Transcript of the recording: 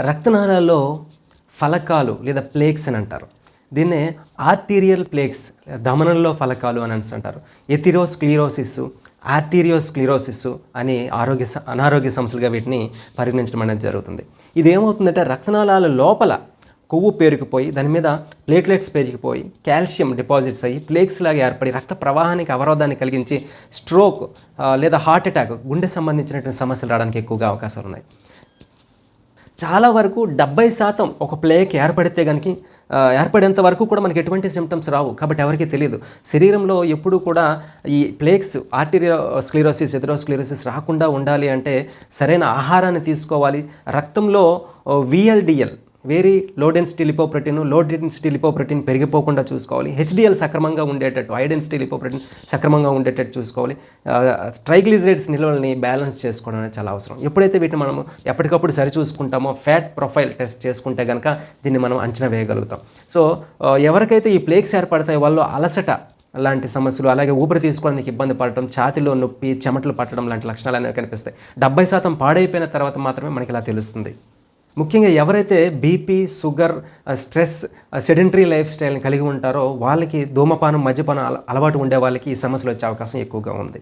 రక్తనాళాల్లో ఫలకాలు లేదా ప్లేక్స్ అని అంటారు. దీన్నే ఆర్టీరియల్ ప్లేక్స్ దమనంలో ఫలకాలు అని అనేసి అంటారు ఎథిరోస్క్లీరోసిస్ ఆర్టీరియోస్క్లీరోసిస్ అని ఆరోగ్య స- అనారోగ్య సమస్యలుగా వీటిని పరిగణించడం అనేది జరుగుతుంది. ఇది ఏమవుతుందంటే రక్తనాళాల లోపల కొవ్వు పేరుకుపోయి దాని మీద ప్లేట్లెట్స్ పెరిగిపోయి కాల్షియం డిపాజిట్స్ అయ్యి ప్లేక్స్ లాగా ఏర్పడి రక్త ప్రవాహానికి అవరోధాన్ని కలిగించి స్ట్రోక్ లేదా హార్ట్ అటాక్ గుండె సంబంధించినటువంటి సమస్యలు రావడానికి ఎక్కువగా అవకాశాలు ఉన్నాయి. చాలా వరకు డెబ్బై శాతం ఒక ప్లేక్ ఏర్పడితే కనుక ఏర్పడేంత వరకు కూడా మనకి ఎటువంటి సిమ్టమ్స్ రావు. కాబట్టి ఎవరికీ తెలియదు. శరీరంలో ఎప్పుడు కూడా ఈ ప్లేక్స్ ఆర్టీరియో స్క్లీరోసిస్ ఎథెరోస్క్లీరోసిస్ రాకుండా ఉండాలి అంటే సరైన ఆహారాన్ని తీసుకోవాలి. రక్తంలో విఎల్డిఎల్ వేరీ లో డెన్సిటీ లిపోప్రోటీన్లో డెన్సిటీ లిపోప్రోటీన్ పెరిగిపోకుండా చూసుకోవాలి. హెచ్డిఎల్ సక్రమంగా ఉండేటట్టు హై డెన్సిటీ లిపోప్రోటీన్ సక్రమంగా ఉండేటట్టు చూసుకోవాలి. ట్రైగ్లిజరేట్స్ నిల్వల్ని బ్యాలెన్స్ చేసుకోవడం అనేది చాలా అవసరం. ఎప్పుడైతే వీటిని మనము ఎప్పటికప్పుడు సరి చూసుకుంటామో ఫ్యాట్ ప్రొఫైల్ టెస్ట్ చేసుకుంటే కనుక దీన్ని మనం అంచనా వేయగలుగుతాం. సో ఎవరికైతే ఈ ప్లేక్స్ ఏర్పడతాయి వాళ్ళు అలసట లాంటి సమస్యలు అలాగే ఊపిరి తీసుకోవడానికి ఇబ్బంది పడటం ఛాతిలో నొప్పి చెమటలు పట్టడం లాంటి లక్షణాలు అనేవి కనిపిస్తాయి. డెబ్బై శాతం పాడైపోయిన తర్వాత మాత్రమే మనకి ఇలా తెలుస్తుంది. ముఖ్యంగా ఎవరైతే BP sugar stress sedentary life స్టైల్ని కలిగి ఉంటారో వాళ్ళకి ధూమపానం మద్యపానం అలవాటు ఉండే వాళ్ళకి ఈ సమస్యలు వచ్చే అవకాశం ఎక్కువగా ఉంది.